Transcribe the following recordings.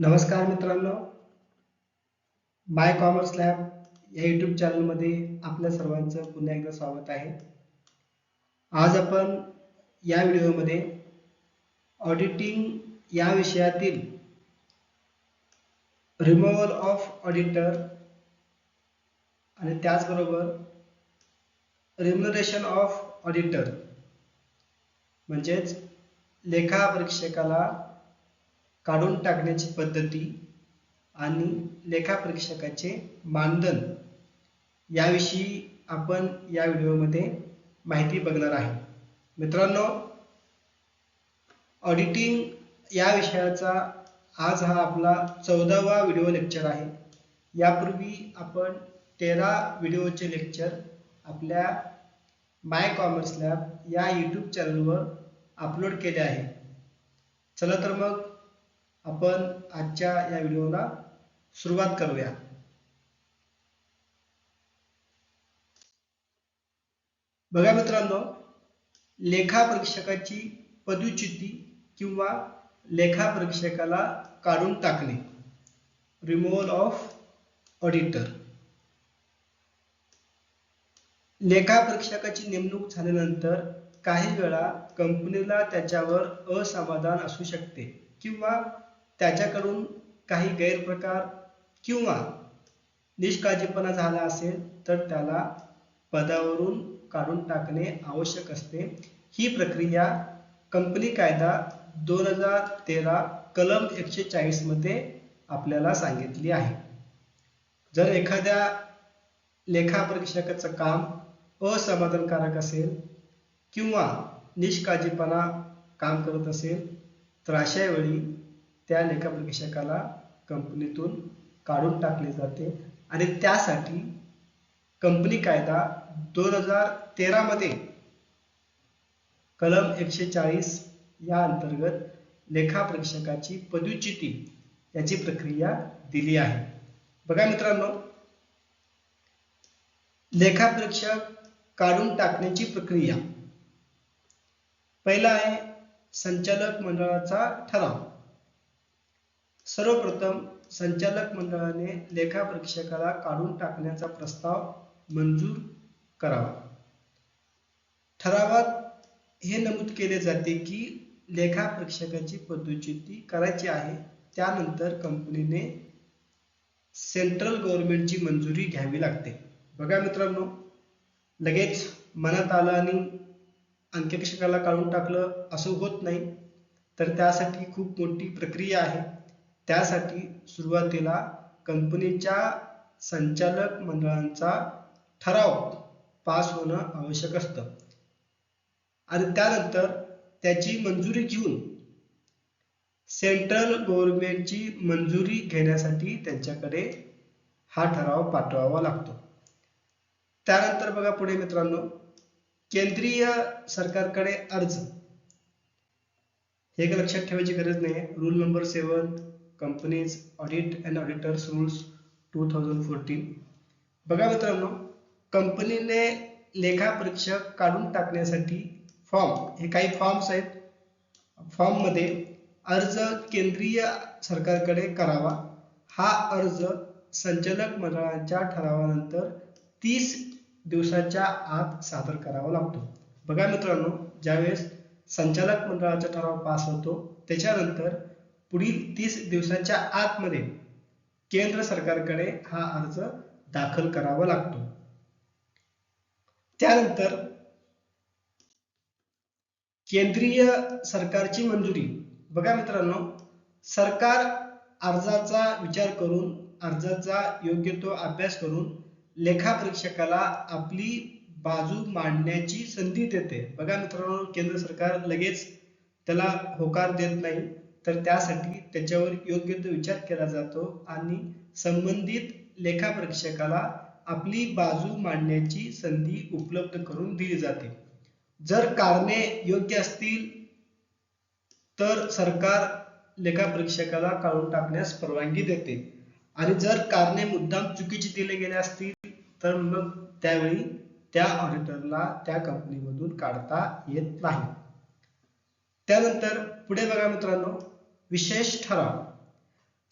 नमस्कार मित्रांनो. My commerce lab या यूट्यूब चॅनलमध्ये आपल्या सर्वांचं पुन्हा एकदा स्वागत आहे. आज आपण या व्हिडिओमध्ये ऑडिटिंग या विषयातील रिमूव्हल ऑफ ऑडिटर आणि त्याचबरोबर रिम्युनरेशन ऑफ ऑडिटर म्हणजेच लेखा परीक्षकाला काढून टाकण्याची पद्धती आणि लेखापरीक्षकाचे मानधन याविषयी आपण या व्हिडिओमध्ये माहिती बघणार आहे. मित्रांनो ऑडिटिंग या विषयाचा आज हा आपला चौदावा व्हिडिओ लेक्चर आहे. यापूर्वी आपण तेरा व्हिडिओचे लेक्चर आपल्या माय कॉमर्स लॅब या यूट्यूब चॅनलवर अपलोड केले आहे. चला तर मग आपण आजच्या या व्हिडिओला सुरुवात करूया. बघा मित्रांनो लेखा परीक्षकाची किंवा लेखा परीक्षकाला काढून टाकणे. रिमूव्हल ऑफ ऑडिटर लेखा परीक्षकाची नेमणूक झाल्यानंतर काही वेळा कंपनीला त्याच्यावर असमाधान असू शकते किंवा त्याच्याकडून काही गैरप्रकार किंवा निष्काळजीपणा झाला असेल तर त्याला पदावरून काढून टाकणे आवश्यक असते. ही प्रक्रिया कंपनी कायदा दोन हजार तेरा कलम एकशे चाळीसमध्ये आपल्याला सांगितली आहे. जर एखाद्या लेखा परीक्षकाचं काम असमाधानकारक असेल किंवा निष्काळजीपणा काम करत असेल तर अशा वेळी त्या लेखापरीक्षकाला कंपनीतून काढून टाकले जाते. आणि त्यासाठी कंपनी कायदा दोन हजार तेरा मध्ये कलम एकशे चाळीस या अंतर्गत लेखापरीक्षकाची पदव्युच्युती याची प्रक्रिया दिली आहे. बघा मित्रांनो लेखापरीक्षक काढून टाकण्याची प्रक्रिया. पहिला आहे संचालक मंडळाचा ठराव. सर्वप्रथम संचालक मंडळाने लेखापरीक्षकाला काढून टाकण्याचा प्रस्ताव मंजूर करावा. ठरावात हे नमूद केले जाते की लेखापरीक्षकाची पदोच्युती करायची आहे त्यानंतर कंपनीने सेंट्रल गव्हर्नमेंटची मंजुरी घ्यावी लागते. बघा मित्रांनो लगेच मनात आलं आणि अंकेक्षकाला काढून टाकलं असं होत नाही. तर त्यासाठी खूप मोठी प्रक्रिया आहे. त्यासाठी सुरुवातीला कंपनीच्या संचालक मंडळांचा ठराव पास होणं आवश्यक असतं. आणि त्यानंतर त्याची मंजुरी घेऊन सेंट्रल गव्हर्नमेंटची मंजुरी घेण्यासाठी त्यांच्याकडे हा ठराव पाठवावा लागतो. त्यानंतर बघा पुढे मित्रांनो केंद्रीय सरकारकडे अर्ज. हे एक लक्षात ठेवायची गरज नाही rule number seven companies audit and auditors rules two thousand fourteen. बघा मित्रांनो कंपनीने लेखापरीक्षक काढून टाकण्यासाठी फॉर्म हे काही फॉर्म्स आहेत. फॉर्ममध्ये अर्ज केंद्रीय सरकारकडे करावा. हा अर्ज संचालक मंडळाच्या ठरावानंतर तीस दिवसाच्या आत सादर करावा लागतो. बघा मित्रांनो ज्यावेळेस संचालक मंडळाचा ठराव पास होतो त्याच्यानंतर पुढील तीस दिवसाच्या आतमध्ये केंद्र सरकारकडे हा अर्ज दाखल करावा लागतो. त्यानंतर केंद्रीय सरकारची मंजुरी. बघा मित्रांनो सरकार अर्जाचा विचार करून अर्जाचा योग्य तो अभ्यास करून लेखापरीक्षकाला आपली बाजू मांडण्याची संधी देते. बघा मित्रांनो केंद्र सरकार लगेच त्याला होकार देत नाही. तर त्यासाठी त्याच्यावर योग्य तो विचार केला जातो आणि संबंधित लेखापरीक्षकाला आपली बाजू मांडण्याची संधी उपलब्ध करून दिली जाते. जर कारणे योग्य असतील तर सरकार लेखापरीक्षकाला काढून टाकण्यास परवानगी देते. आणि जर कारणे मुद्दाम चुकीची दिले गेले असतील तर मग त्यावेळी त्या ऑडिटरला त्या कंपनीमधून काढता येत नाही. त्यानंतर पुढे बघा मित्रांनो विशेष ठराव.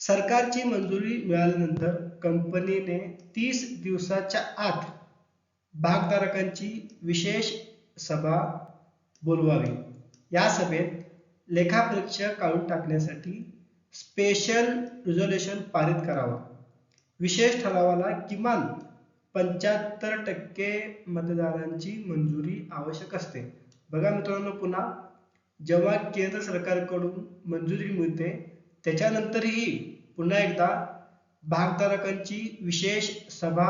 सरकारची मंजुरी मिळाल्यानंतर कंपनीने तीस दिवसाच्या आत भागधारकांची विशेष सभा बोलवावी. या सभेत लेखापरीक्षक काढून टाकण्यासाठी स्पेशल रिझोल्युशन पारित करावा. विशेष ठरावाला किमान पंच्याहत्तर टक्के मतदारांची मंजुरी आवश्यक असते. बघा मित्रांनो पुन्हा. जेव्हा केंद्र सरकारकडून मंजुरी मिळते त्याच्यानंतरही पुन्हा एकदा भागधारकांची विशेष सभा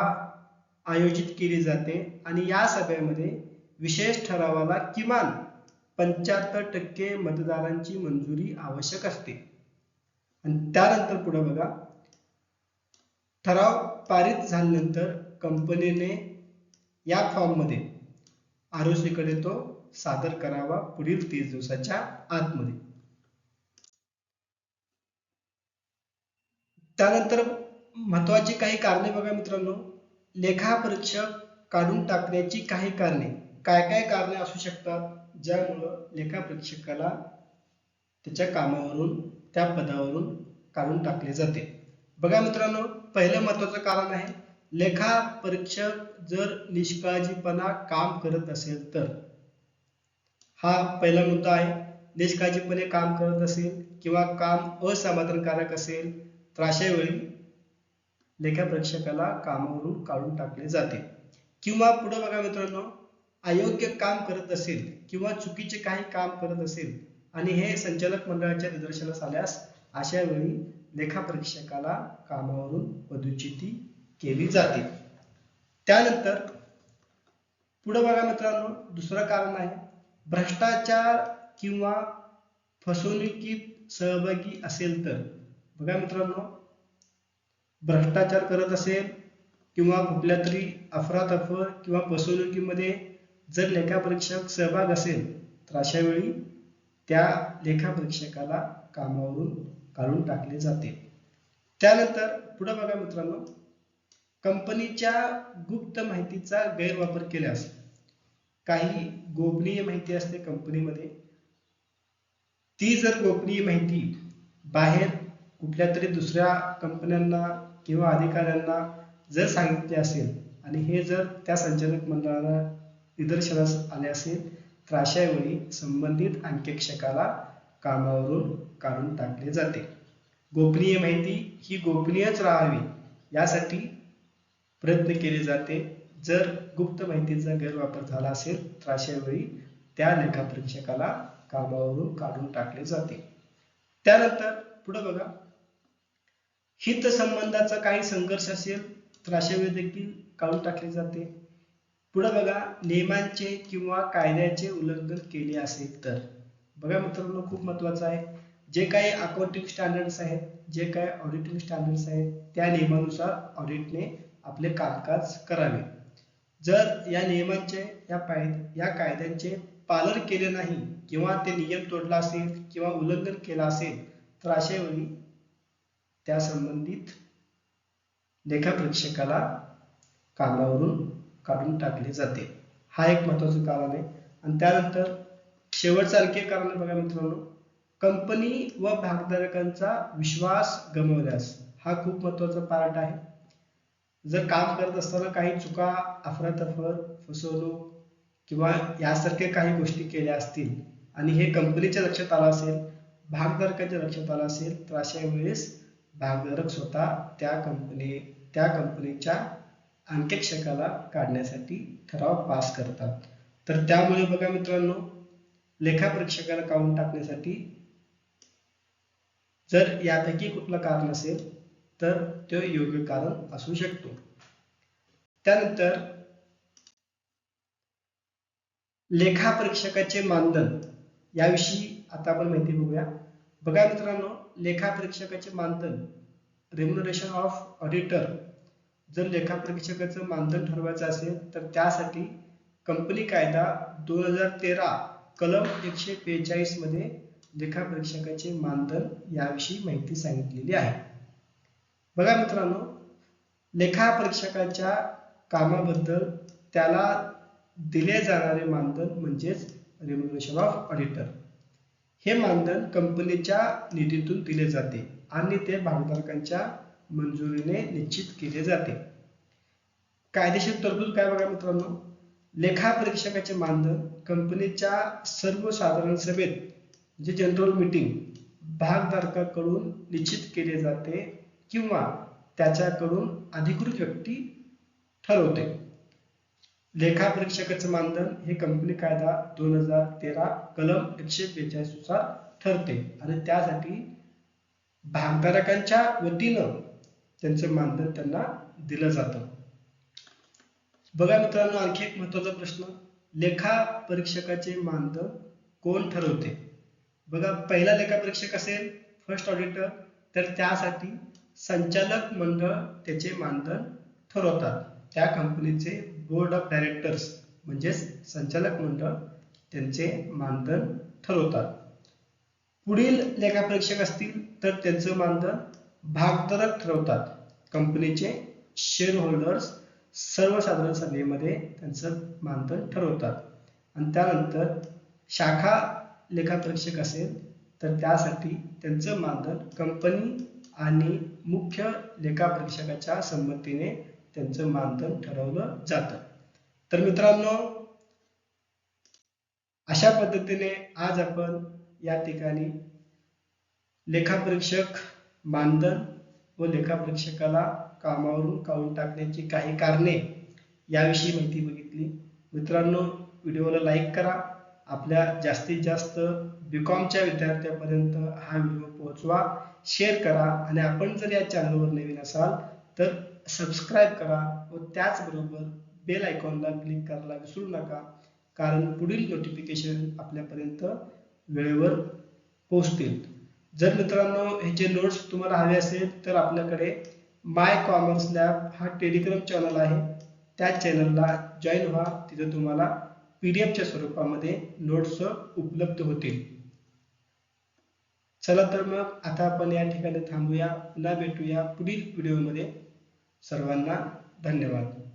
आयोजित केली जाते आणि या सभेमध्ये विशेष ठरावाला किमान पंच्याहत्तर टक्के मतदारांची मंजुरी आवश्यक असते. आणि त्यानंतर पुढे बघा. ठराव पारित झाल्यानंतर कंपनीने या फॉर्ममध्ये आरकडे तो सादर करावा पुढील तीस दिवसाच्या आतमध्ये. त्यानंतर महत्वाची काही कारणे बघा मित्रांनो. लेखापरीक्षक काढून टाकण्याची काही कारणे. काय काय कारणे असू शकतात? ज्यामुळं लेखापरीक्षकाला त्याच्या कामावरून त्या पदावरून काढून टाकले जाते. बघा मित्रांनो पहिलं महत्वाचं कारण आहे लेखा परीक्षक जर निष्काळजीपणा काम करत असेल तर. हा पहिला मुद्दा आहे. निष्काळजीपणे काम करत असेल किंवा काम असमाधानकारक असेल तर अशा वेळी लेखापरीक्षकाला कामावरून काढून टाकले जाते. किंवा पुढे बघा मित्रांनो अयोग्य काम करत असेल किंवा चुकीचे काही काम करत असेल आणि हे संचालक मंडळाच्या निदर्शनास आल्यास अशा वेळी लेखापरीक्षकाला कामावरून पदुचिती केली जाते. त्यानंतर पुढे बघा मित्रांनो दुसरं कारण आहे भ्रष्टाचार किंवा फसवणुकीत सहभागी असेल तर बघा मित्रांनो भ्रष्टाचार करत असेल किंवा कुठल्या तरी अफरातफर किंवा फसवणुकीमध्ये जर लेखापरीक्षक सहभाग असेल तर अशा वेळी त्या लेखापरीक्षकाला कामावरून काढून टाकले जाते. त्यानंतर पुढे बघा मित्रांनो कंपनीच्या गुप्त माहितीचा गैरवापर केल्यास काही गोपनीय माहिती असते कंपनीमध्ये. ती जर गोपनीय माहिती बाहेर कुठल्या तरी दुसऱ्या कंपन्यांना किंवा अधिकाऱ्यांना जर सांगितले असेल आणि हे जर त्या संचालक मंडळाला निदर्शनास आले असेल तर अशा वेळी संबंधित अंकेक्षकाला कामावरून काढून टाकले जाते. गोपनीय माहिती ही गोपनीयच राहावी यासाठी प्रयत्न केले जाते. जर गुप्त माहितीचा गैरवापर झाला असेल तर अशा वेळी त्या लेखापरीक्षकाला कामावरून काढून टाकले जाते. त्यानंतर पुढे बघा. हितसंबंधाचा काही संघर्ष असेल तर अशा वेळी देखील काढून टाकले जाते. पुढे बघा नियमांचे किंवा कायद्याचे उल्लंघन केले असेल तर. बघा मित्रांनो खूप महत्वाचं आहे. जे काही अकाउंटिंग स्टँडर्ड्स आहेत जे काही ऑडिटिंग स्टँडर्ड्स आहेत त्या नियमानुसार ऑडिटने आपले कामकाज करावे. जर या नियमांचे या पाय या कायद्यांचे पालन केले नाही किंवा ते नियम तोडला असेल किंवा उल्लंघन केलं असेल तर अशा वेळी त्या संबंधित लेखापरीक्षकाला कामावरून काढून टाकले जाते. हा एक महत्वाचं कारण आहे. आणि त्यानंतर शेवटचं आणखी कारण बघा मित्रांनो. कंपनी व भागधारकांचा विश्वास गमावल्यास हा खूप महत्त्वाचा पार्ट आहे. जर काम करत असताना काही चुका अफरातफर फसवणूक किंवा यासारख्या काही गोष्टी केल्या असतील आणि हे कंपनीच्या लक्षात आलं असेल भागधारकाच्या लक्षात आलं असेल तर अशा वेळेस भागधारक स्वतः त्या कंपनी त्या कंपनीच्या अंकेक्षकाला काढण्यासाठी ठराव पास करतात. तर त्यामुळे बघा मित्रांनो लेखापरीक्षकाला काढून टाकण्यासाठी जर यापैकी कुठलं कारण असेल तर तो योग्य कारण असू शकतो. त्यानंतर लेखापरीक्षकाचे मानधन याविषयी आता आपण माहिती बघूया. बघा मित्रांनो लेखापरीक्षकाचे मानधन रेम्युनरेशन ऑफ ऑडिटर जर लेखापरीक्षकाचं मानधन ठरवायचं असेल तर त्यासाठी कंपनी कायदा दोन हजार तेरा कलम एकशे बेचाळीसमध्ये लेखापरीक्षकाचे मानधन याविषयी माहिती सांगितलेली आहे. बघा मित्रांनो लेखापरीक्षकाच्या कामाबद्दल त्याला दिले जाणारे मानधन म्हणजेच रेम्युनरेशन ऑफ ऑडिटर हे मानधन कंपनीच्या निधीतून दिले जाते आणि ते भागधारकांच्या मंजुरीने निश्चित केले जाते. कायदेशीर तरतूद काय बघा मित्रांनो लेखा परीक्षकाचे मानधन कंपनीच्या सर्वसाधारण सभेत जे जनरल मीटिंग भागधारकाकडून निश्चित केले जाते किंवा त्याच्याकडून अधिकृत व्यक्ती ठरवते. लेखापरीक्षकाचं मानधन हे कंपनी कायदा दोन हजार तेरा कलम एकशे बेचाळीसनुसार ठरते आणि त्यासाठी भागधारकांच्या वतीनं त्यांचं मानधन त्यांना दिलं जातं. बघा मित्रांनो आणखी एक महत्त्वाचा प्रश्न लेखा परीक्षकाचे मानधन कोण ठरवते? बघा पहिला लेखा परीक्षक असेल फर्स्ट ऑडिटर तर त्यासाठी संचालक मंडळ त्याचे मानधन ठरवतात. त्या कंपनीचे बोर्ड ऑफ डायरेक्टर्स म्हणजेच संचालक मंडळ त्यांचे मानधन ठरवतात. पुढील लेखापरीक्षक असतील तर त्यांचं मानधन भागधारक ठरवतात. कंपनीचे शेअर होल्डर्स सर्वसाधारण सभेमध्ये त्यांचं मानधन ठरवतात. आणि त्यानंतर शाखा लेखापरीक्षक असेल तर त्यासाठी त्यांचं मानधन कंपनी आणि मुख्य लेखा परीक्षकाच्या संमतीने त्यांचं मानधन ठरवलं जातं. तर मित्रांनो अशा पद्धतीने आज आपण या ठिकाणी लेखापरीक्षक मानधन व लेखापरीक्षकाला कामावरून काढून टाकण्याची काही कारणे याविषयी माहिती बघितली. मित्रांनो व्हिडिओला लाईक करा. आपल्या जास्तीत जास्त बीकॉमच्या विद्यार्थ्यांपर्यंत हा व्हिडिओ पोहोचवा शेअर करा आणि आपण जर या चॅनलवर नवीन असाल तर सबस्क्राईब करा व त्याचबरोबर बेल आयकॉनला क्लिक करायला विसरू नका कारण पुढील नोटिफिकेशन आपल्यापर्यंत वेळेवर पोहोचतील. जर मित्रांनो हे जे नोट्स तुम्हाला हवे असेल तर आपल्याकडे माय कॉमर्स लॅब हा टेलिग्राम चॅनल आहे. त्या चॅनलला जॉईन व्हा तिथे तुम्हाला पीडीएफच्या स्वरूपामध्ये नोट्स उपलब्ध होतील. चला तर मग आता आपण या ठिकाणी थांबूया. पुन्हा भेटूया पुढील व्हिडिओमध्ये सर्वांना धन्यवाद.